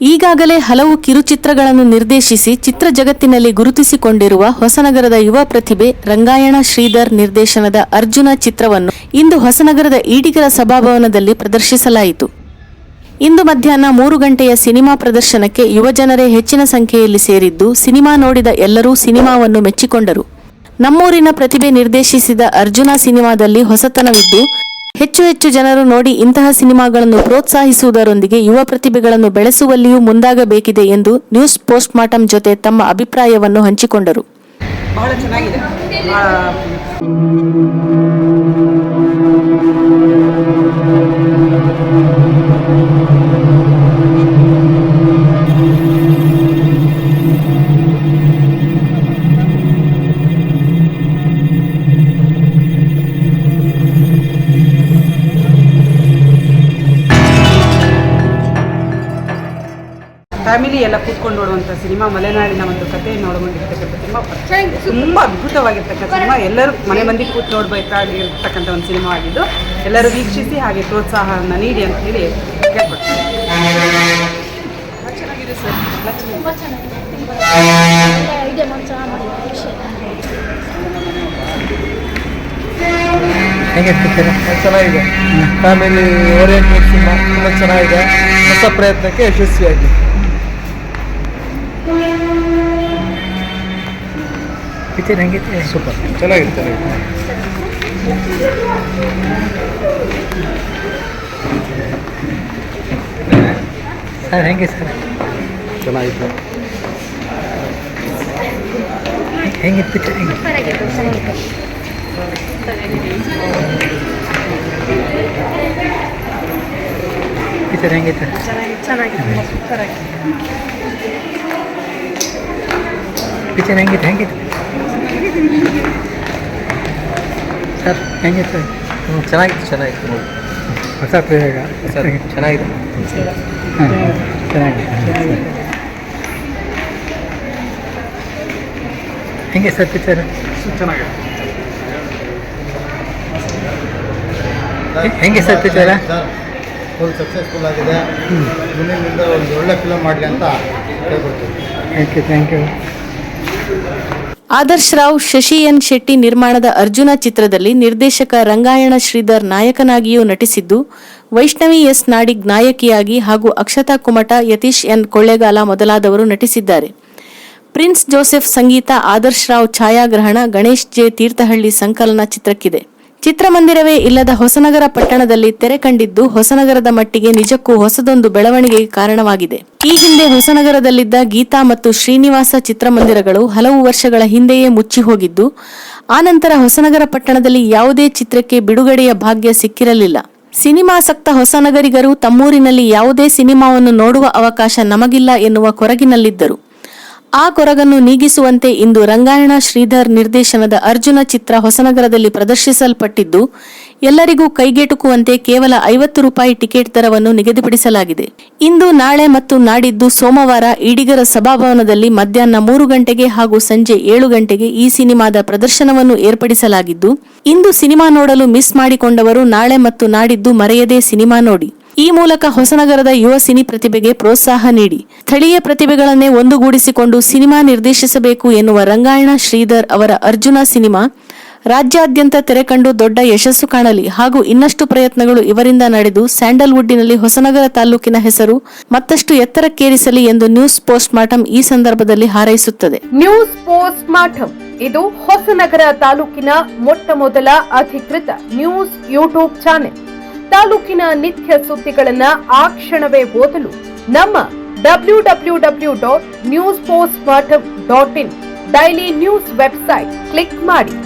ಈಗಾಗಲೇ ಹಲವು ಕಿರುಚಿತ್ರಗಳನ್ನು ನಿರ್ದೇಶಿಸಿ ಚಿತ್ರ ಜಗತ್ತಿನಲ್ಲಿ ಗುರುತಿಸಿಕೊಂಡಿರುವ ಹೊಸನಗರದ ಯುವ ಪ್ರತಿಭೆ ರಂಗಾಯಣ ಶ್ರೀಧರ್ ನಿರ್ದೇಶನದ ಅರ್ಜುನ ಚಿತ್ರವನ್ನು ಇಂದು ಹೊಸನಗರದ ಈಡಿಗರ ಸಭಾಭವನದಲ್ಲಿ ಪ್ರದರ್ಶಿಸಲಾಯಿತು. ಇಂದು ಮಧ್ಯಾಹ್ನ ಮೂರು ಗಂಟೆಯ ಸಿನಿಮಾ ಪ್ರದರ್ಶನಕ್ಕೆ ಯುವಜನರೇ ಹೆಚ್ಚಿನ ಸಂಖ್ಯೆಯಲ್ಲಿ ಸೇರಿದ್ದು ಸಿನಿಮಾ ನೋಡಿದ ಎಲ್ಲರೂ ಸಿನಿಮಾವನ್ನು ಮೆಚ್ಚಿಕೊಂಡರು. ನಮ್ಮೂರಿನ ಪ್ರತಿಭೆ ನಿರ್ದೇಶಿಸಿದ ಅರ್ಜುನ ಸಿನಿಮಾದಲ್ಲಿ ಹೊಸತನವಿದ್ದು ಹೆಚ್ಚು ಹೆಚ್ಚು ಜನರು ನೋಡಿ ಇಂತಹ ಸಿನಿಮಾಗಳನ್ನು ಪ್ರೋತ್ಸಾಹಿಸುವುದರೊಂದಿಗೆ ಯುವ ಪ್ರತಿಭೆಗಳನ್ನು ಬೆಳೆಸುವಲ್ಲಿಯೂ ಮುಂದಾಗಬೇಕಿದೆ ಎಂದು ನ್ಯೂಸ್ ಪೋಸ್ಟ್ ಮಾರ್ಟಂ ಜೊತೆ ತಮ್ಮ ಅಭಿಪ್ರಾಯವನ್ನು ಹಂಚಿಕೊಂಡರು. ಬಹಳ ಚೆನ್ನಾಗಿದೆ. ಫ್ಯಾಮಿಲಿ ಎಲ್ಲ ಕೂತ್ಕೊಂಡು ನೋಡುವಂಥ ಸಿನಿಮಾ ಮಲೆನಾಡಿನ ಒಂದು ಕಥೆಯನ್ನು ಒಳಗೊಂಡಿರ್ತಕ್ಕಂಥ ಸಿನಿಮಾ. ತುಂಬ ಅದ್ಭುತವಾಗಿರ್ತಕ್ಕಂಥ ಸಿನಿಮಾ. ಎಲ್ಲರೂ ಮನೆ ಮಂದಿ ಕೂತ್ ನೋಡಬೇಕಾಗಿರ್ತಕ್ಕಂಥ ಒಂದು ಸಿನಿಮಾ ಆಗಿದ್ದು ಎಲ್ಲರೂ ವೀಕ್ಷಿಸಿ ಹಾಗೆ ಪ್ರೋತ್ಸಾಹವನ್ನು ನೀಡಿ ಅಂತ ಹೇಳಿ ಕೇಳ್ಕೊಡ್ತೀನಿ ಚೆನ್ನಾಗಿದೆ ಸರ್ ಚೆನ್ನಾಗಿದೆ. ತುಂಬ ಹೇಗೆ ಫ್ಯಾಮಿಲಿ ಓರಿಯೆಂಟೆಡ್ ಸಿನಿಮಾ ತುಂಬ ಚೆನ್ನಾಗಿದೆ. ಹೊಸ ಪ್ರಯತ್ನಕ್ಕೆ ಯಶಸ್ವಿಯಾಗಿ. ಪಿಕ್ಚರ್ ಹೆಂಗಿತ್ತು ಸೂಪರ್ ಚೆನ್ನಾಗಿದೆ ಚೆನ್ನಾಗಿದೆ ಸರ್ ಹೆಂಗೆ ಸರ್? ಚೆನ್ನಾಗಿತ್ತು. ಹೆಂಗಿತ್ತು ಪಿಕ್ಚರ್ ಹೆಂಗೆ? ಪಿಕ್ಚರ್ ಹೆಂಗಿತ್ತು ಪಿಕ್ಚರ್ ಹೆಂಗಿತ್ತು ಹೆಂಗಿತ್ತು ಸರ್ ಹೆಂಗಿತ್ತು ಹ್ಞೂ ಚೆನ್ನಾಗಿತ್ತು ಚೆನ್ನಾಗಿತ್ತು. ನೋಡಿ ಹೊಸ ಪ್ರಯೋಗ ಸರ್ ಚೆನ್ನಾಗಿದೆ ಹಾಂ ಚೆನ್ನಾಗಿದೆ. ಹೆಂಗೆ ಸರ್ ಪಿಕ್ಚರ್? ಚೆನ್ನಾಗಿದೆ. ಹೆಂಗೆ ಸರ್ ಪಿಕ್ಚರ? ಫುಲ್ ಸಕ್ಸಸ್ಫುಲ್ ಆಗಿದೆ. ಮುಂದಿನಿಂದ ಒಂದು ಒಳ್ಳೆ ಫಿಲಮ್ ಮಾಡಲಿ ಅಂತ ಕೇಳ್ಕೊಡ್ತೀನಿ thank you thank you Adarsh Rao, Shashi N Shetty ನಿರ್ಮಾಣದ ಅರ್ಜುನ ಚಿತ್ರದಲ್ಲಿ ನಿರ್ದೇಶಕ ರಂಗಾಯಣ ಶ್ರೀಧರ್ ನಾಯಕನಾಗಿಯೂ ನಟಿಸಿದ್ದು, ವೈಷ್ಣವಿ ಎಸ್ ನಾಡಿಗ್ ನಾಯಕಿಯಾಗಿ ಹಾಗೂ ಅಕ್ಷತಾ ಕುಮಟ, ಯತೀಶ್ ಎನ್ ಕೊಳ್ಳೇಗಾಲ ಮೊದಲಾದವರು ನಟಿಸಿದ್ದಾರೆ. ಪ್ರಿನ್ಸ್ ಜೋಸೆಫ್ ಸಂಗೀತ, ಆದರ್ಶ್ ರಾವ್ ಛಾಯಾಗ್ರಹಣ, ಗಣೇಶ್ ಜೆ ತೀರ್ಥಹಳ್ಳಿ ಸಂಕಲನ ಚಿತ್ರಕ್ಕಿದೆ. ಚಿತ್ರಮಂದಿರವೇ ಇಲ್ಲದ ಹೊಸನಗರ ಪಟ್ಟಣದಲ್ಲಿ ತೆರೆ ಕಂಡಿದ್ದು ಹೊಸನಗರದ ಮಟ್ಟಿಗೆ ನಿಜಕ್ಕೂ ಹೊಸದೊಂದು ಬೆಳವಣಿಗೆಗೆ ಕಾರಣವಾಗಿದೆ. ಈ ಹಿಂದೆ ಹೊಸನಗರದಲ್ಲಿದ್ದ ಗೀತಾ ಮತ್ತು ಶ್ರೀನಿವಾಸ ಚಿತ್ರಮಂದಿರಗಳು ಹಲವು ವರ್ಷಗಳ ಹಿಂದೆಯೇ ಮುಚ್ಚಿ ಹೋಗಿದ್ದು ಆನಂತರ ಹೊಸನಗರ ಪಟ್ಟಣದಲ್ಲಿ ಯಾವುದೇ ಚಿತ್ರಕ್ಕೆ ಬಿಡುಗಡೆಯ ಭಾಗ್ಯ ಸಿಕ್ಕಿರಲಿಲ್ಲ. ಸಿನಿಮಾಸಕ್ತ ಹೊಸನಗರಿಗರು ತಮ್ಮೂರಿನಲ್ಲಿ ಯಾವುದೇ ಸಿನಿಮಾವನ್ನು ನೋಡುವ ಅವಕಾಶ ನಮಗಿಲ್ಲ ಎನ್ನುವ ಕೊರಗಿನಲ್ಲಿದ್ದರು. ಆ ಕೊರಗನ್ನು ನೀಗಿಸುವಂತೆ ಇಂದು ರಂಗಾಯಣ ಶ್ರೀಧರ್ ನಿರ್ದೇಶನದ ಅರ್ಜುನ ಚಿತ್ರ ಹೊಸನಗರದಲ್ಲಿ ಪ್ರದರ್ಶಿಸಲ್ಪಟ್ಟಿದ್ದು, ಎಲ್ಲರಿಗೂ ಕೈಗೆಟುಕುವಂತೆ ಕೇವಲ ಐವತ್ತು ರೂಪಾಯಿ ಟಿಕೆಟ್ ದರವನ್ನು ನಿಗದಿಪಡಿಸಲಾಗಿದೆ. ಇಂದು ನಾಳೆ ಮತ್ತು ನಾಡಿದ್ದು ಸೋಮವಾರ ಈಡಿಗರ ಸಭಾಭವನದಲ್ಲಿ ಮಧ್ಯಾಹ್ನ ಮೂರು ಗಂಟೆಗೆ ಹಾಗೂ ಸಂಜೆ ಏಳು ಗಂಟೆಗೆ ಈ ಸಿನಿಮಾದ ಪ್ರದರ್ಶನವನ್ನು ಏರ್ಪಡಿಸಲಾಗಿದ್ದು, ಇಂದು ಸಿನಿಮಾ ನೋಡಲು ಮಿಸ್ ಮಾಡಿಕೊಂಡವರು ನಾಳೆ ಮತ್ತು ನಾಡಿದ್ದು ಮರೆಯದೇ ಸಿನಿಮಾ ನೋಡಿ. ಈ ಮೂಲಕ ಹೊಸನಗರದ ಯುವ ಸಿನಿ ಪ್ರತಿಭೆಗೆ ಪ್ರೋತ್ಸಾಹ ನೀಡಿ. ಸ್ಥಳೀಯ ಪ್ರತಿಭೆಗಳನ್ನೇ ಒಂದುಗೂಡಿಸಿಕೊಂಡು ಸಿನಿಮಾ ನಿರ್ದೇಶಿಸಬೇಕು ಎನ್ನುವ ರಂಗಾಯಣ ಶ್ರೀಧರ್ ಅವರ ಅರ್ಜುನ ಸಿನಿಮಾ ರಾಜ್ಯಾದ್ಯಂತ ತೆರೆಕಂಡು ದೊಡ್ಡ ಯಶಸ್ಸು ಕಾಣಲಿ ಹಾಗೂ ಇನ್ನಷ್ಟು ಪ್ರಯತ್ನಗಳು ಇವರಿಂದ ನಡೆದು ಸ್ಯಾಂಡಲ್ವುಡ್ಡಿನಲ್ಲಿ ಹೊಸನಗರ ತಾಲೂಕಿನ ಹೆಸರು ಮತ್ತಷ್ಟು ಎತ್ತರಕ್ಕೇರಿಸಲಿ ಎಂದು ನ್ಯೂಸ್ ಪೋಸ್ಟ್ ಮಾರ್ಟಂ ಈ ಸಂದರ್ಭದಲ್ಲಿ ಹಾರೈಸುತ್ತದೆ. ನ್ಯೂಸ್ ಪೋಸ್ಟ್ ಮಾರ್ಟಮ್ ಇದು ಹೊಸನಗರ ತಾಲೂಕಿನ ಮೊಟ್ಟ ಮೊದಲ ಅಧಿಕೃತ ನ್ಯೂಸ್ ಯೂಟ್ಯೂಬ್ ಚಾನೆಲ್. ತಾಲೂಕಿನ ನಿತ್ಯ ಸುದ್ದಿಗಳನ್ನ ಆ ಕ್ಷಣವೇ ಓದಲು ನಮ್ಮ W W W dot news post dot in. Daily news website. Click ಮಾಡಿ.